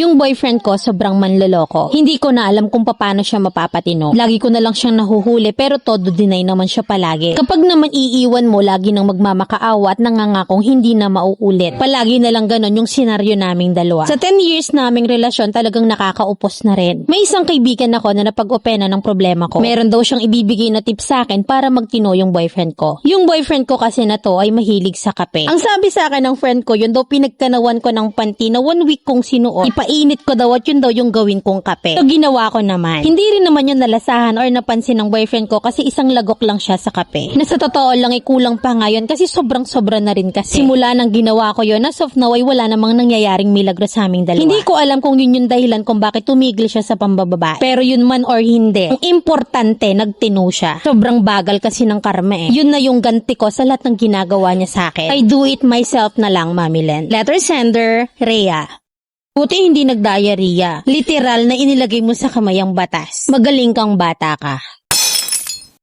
Yung boyfriend ko sobrang manloloko. Hindi ko na alam kung paano siya mapapatino. Lagi ko na lang siyang nahuhuli pero todo deny naman siya palagi. Kapag naman iiwan mo, lagi nang magmamakaawa at nangangakong hindi na mauulit. Palagi na lang ganon yung senaryo naming dalawa. Sa 10 years naming relasyon, talagang nakakaupos na rin. May isang kaibigan ako na napag-opena ng problema ko. Meron daw siyang ibibigay na tip sa akin para magtino yung boyfriend ko. Yung boyfriend ko kasi na to ay mahilig sa kape. Ang sabi sa akin ng friend ko, yun daw pinagkanawan ko ng panty na one week kong sinuot. Ipainit ko daw at yun daw yung gawin kong kape. So ginawa ko naman. Hindi rin naman yun nalasahan or napansin ng boyfriend ko kasi isang lagok lang siya sa kape. Na sa totoo lang ay kulang pa ngayon kasi sobrang sobra na rin kasi. Simula nang ginawa ko yun, as of now ay wala namang nangyayaring milagro sa aming dalawa. Hindi ko alam kung yun yung dahilan kung bakit tumigil siya sa pambababae. Pero yun man or hindi, ang importante, nagtino siya. Sobrang bagal kasi ng karma eh. Yun na yung ganti ko sa lahat ng ginagawa niya sa akin. I do it myself na lang, Mami Len. Letter sender, Rhea. Buti hindi nagdiarrhea. Literal na inilagay mo sa kamay ang batas. Magaling kang bata ka.